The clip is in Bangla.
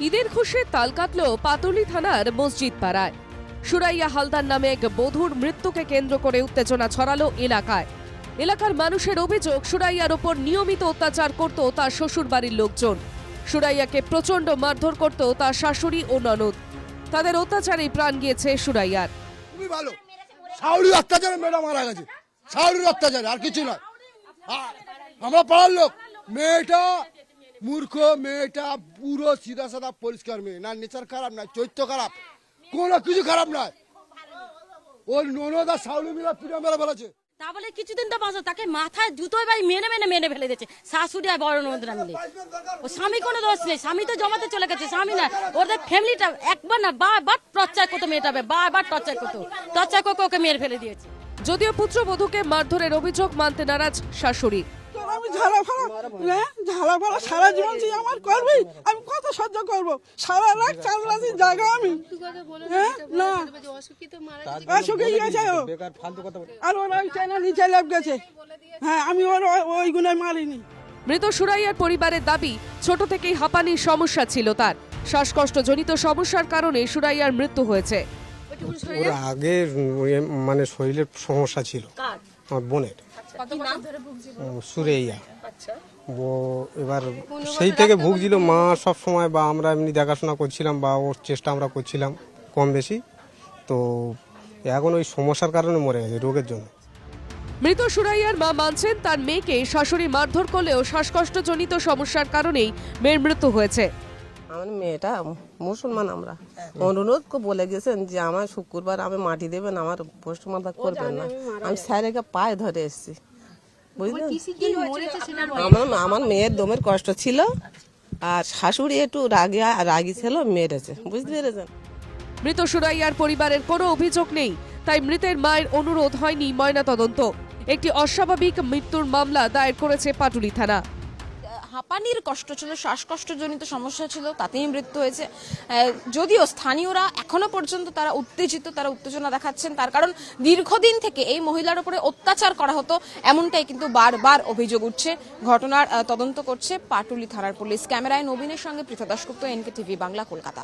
ঈদের খুশে তাল কাটল পাতলি থানার মসজিদ পাড়ায় সুরাইয়া হালদার নামে এক বধূর মৃত্যুকে কেন্দ্র করে উত্তেজনা ছড়ালো এলাকায়। এলাকার মানুষের অভিযোগ, সুরাইয়ার ওপর নিয়মিত অত্যাচার করত তার শ্বশুর বাড়ির লোকজন। সুরাইয়াকে প্রচণ্ড মারধর করত তার শাশুড়ি ও ননদ। তাদের অত্যাচারে প্রাণ গিয়েছে সুরাইয়ার। খুবই ভালো। অত্যাচারে মেয়েটা মারা গেছে। অত্যাচারে, আর কিছু নয়। আমরা পাড়ার লোক, মেয়েটা মূর্খ মেয়েটা পুরো সিধা সাদা পরিষ্কার মেয়ে। না নেচার খারাপ না চৈত্য খারাপ। কোনো কিছু খারাপ নয়। ওর ননদ আর সাউরি মিলা পিঠা মেলা ফেলেছে। তা বলে কিছুদিন তো বাঁচো তাকে মাথায় জুতোয় বাই মেনে মেনে মেনে ফেলে দিয়েছে। শাশুড়ি আর বড় নন্দরা মিলে ও স্বামী কোনো দোষ নেই স্বামী তো জমাতে চলে গেছে স্বামী না। ওদের ফ্যামিলিটা একবার না বারবার টর্চার করতো মেয়েটাবে বারবার টর্চার করতো। টর্চার করে ওকে মেরে ফেলে দিয়েছে। যদিও পুত্রবধূকে মারধরের অভিযোগ মানতে নারাজ শাশুড়ি। ঝাড়া ফাড়া হ্যাঁ? ঝাড়া ফাড়া সারা জীবন তুই আমার করবি? আমি কত সহ্য করব। সারা রাত চার রাতের জায়গা আমি। হ্যাঁ? না। অসুখে গেছে ও। আর ওরা ওই চাইনা নিচে লেপ গেছে। হ্যাঁ আমি ওর ওই- ওই গুণায় মারিনি। মৃত সুরাইয়ার পরিবারের দাবি ছোট থেকেই হাঁপানির সমস্যা ছিল তার। শ্বাসকষ্টজনিত সমস্যার কারণে সুরাইয়ার মৃত্যু হয়েছে। ওর আগে মানে শরীরের সমস্যা ছিল। আমার বোনের। উম, সুরেইয়া। ও এবার সেই থেকে ভুগছিল মা সব সময় বা আমরা এমনি দেখাশোনা করছিলাম বা ওর চেষ্টা আমরা করছিলাম কম বেশি। তো এখন ওই সমস্যার কারণে মরে গেছে রোগের জন্য। মৃত সুরাইয়ার মা মানছেন তার মেয়েকে শাশুড়ি মারধর করলেও শ্বাসকষ্টজনিত সমস্যার কারণেই মেয়ের মৃত্যু হয়েছে। আমার মেয়েটা মুসলমান আমরা। অনুরোধ করে বলে গেছেন যে আমার শুক্রবার আমি মাটি দেবেন আমার পোস্ট মাথা করবেন না। আমি স্যারেকে পায়ে ধরে এসেছি। বুঝলেন? আমার আমার মেয়ের দমের কষ্ট ছিল আর শাশুড়ি একটু রাগে রাগি ছিল মেরেছে। বুঝতে পেরেছেন? মৃত সুরাইয়ার পরিবারের কোনো অভিযোগ নেই তাই মৃতের মায়ের অনুরোধ হয়নি ময়নাতদন্ত। একটি অস্বাভাবিক মৃত্যুর মামলা দায়ের করেছে পাটুলি থানা। হাঁপানির কষ্ট ছিল, শ্বাসকষ্টজনিত সমস্যা ছিল, তাতেই মৃত্যু হয়েছে। যদিও স্থানীয়রা এখনও পর্যন্ত তারা উত্তেজিত, তারা উত্তেজনা দেখাচ্ছেন। তার কারণ দীর্ঘদিন থেকে এই মহিলার উপরে অত্যাচার করা হতো, এমনটাই কিন্তু বারবার অভিযোগ উঠছে। ঘটনার তদন্ত করছে পাটুলি থানার পুলিশ। ক্যামেরায় নবীনের সঙ্গে পৃথা দাসগুপ্ত এনকে টিভি বাংলা, কলকাতা।